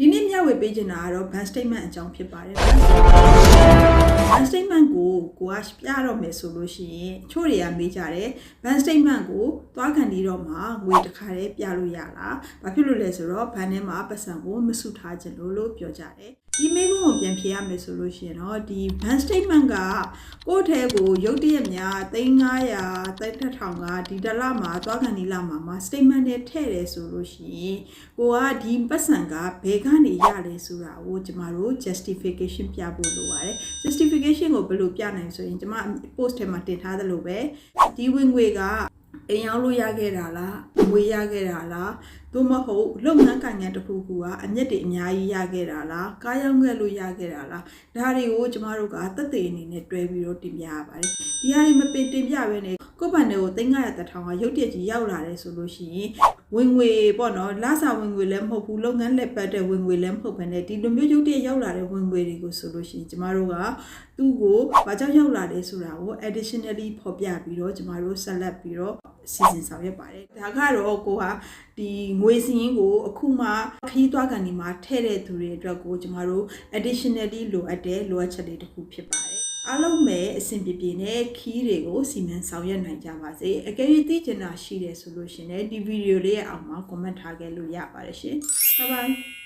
ဒီနေ့မျှဝေပေးချင်တာကတော့ bank statement အကြောင်းဖြစ်ပါတယ် bank statement ကိုကိုကပြတော့မယ်ဆိုလို့ရှိရင်ချို့တွေကမေးကြတယ် bank statement ကိုသွားခံပြီးတော့မှငွေတစ်ခါတည်းပြလို့ရလားဘာဖြစ်လို့လဲဆိုတော့ဘဏ်ထဲမှာပတ်စံကိုမစုထားခြင်းလို့လို့ပြောကြတယ် ဒီမေးခွန်းကိုပြန်ဖြေရမယ်ဆိုလို့ရှိရင်တော့ဒီ bank statement ကကိုယ့်ထဲကိုရုတ်တရက်များ3900တိတ်ထထောင်ကဒီတစ်လမှာသွားခံဒီလမှာမှာ statement နဲ့ထည့်တယ်ဆိုလို့ရှိရင်ကိုကဒီပတ်စံကဘယ်ကနေရလဲဆိုတာကိုကျမတို့ justification ပြဖို့လိုပါတယ် justification ကိုဘယ်လိုပြနိုင်ဆိုရင်ကျမ post ထဲမှာတင်ထားသလိုပဲဒီဝင်ငွေကအိမ်ရောက်လို့ရခဲ့တာလားငွေရခဲ့တာလား သို့မဟုတ်လုပ်ငန်းကိုင်ငန်းတစ်ခုခုကအမျက်တွေအများကြီးရခဲ့တာလားကားရောက်ခဲ့လို့ရခဲ့တာလားဒါတွေကိုကျမတို့ကသက်သေအနေနဲ့တွဲပြီးတော့တင်ပြရပါတယ်ဒီဟာတွေမပင်တင်ပြဘဲနဲ့ကိုယ့်ဘဏ်တွေကို3900တထောင်ကရုတ်တရက်ကြီးရောက်လာတယ်ဆိုလို့ရှိရင်ဝင်ငွေပေါ့နော်လစာဝင်ငွေလည်းမဟုတ်ဘူးလုပ်ငန်းလက်ပတ်တဲ့ဝင်ငွေလည်းမဟုတ်ဘဲနဲ့ဒီလိုမျိုးရုတ်တရက်ရောက်လာတဲ့ဝင်ငွေတွေကိုဆိုလို့ရှိရင်ကျမတို့ကသူ့ကိုဘာကြောင့်ရောက်လာလဲဆိုတာကို additionally ဖော်ပြပြီးတော့ကျမတို့ဆက်လက်ပြီးတော့စီစဉ်ဆောင်ရွက်ပါတယ်ဒါကတော့ကိုဟာဒီငွေစည်းရင်းကိုအခုမှခရီးသွားကန်ဒီမှာထည့်တဲ့သူတွေအတွက်ကိုကျမတို့ additionally လိုအပ်တဲ့လိုအပ်ချက်တွေတစ်ခုဖြစ်ပါတယ်အားလုံးပဲအဆင်ပြေပြေနဲ့ခီးတွေကိုစီမံဆောင်ရွက်နိုင်ကြပါစေအကယ်၍သိချင်တာရှိတယ်ဆိုလို့ရှင်လည်းဒီဗီဒီယိုလေးရဲ့အောက်မှာ comment ထားခဲ့လို့ရပါတယ်ရှင် bye bye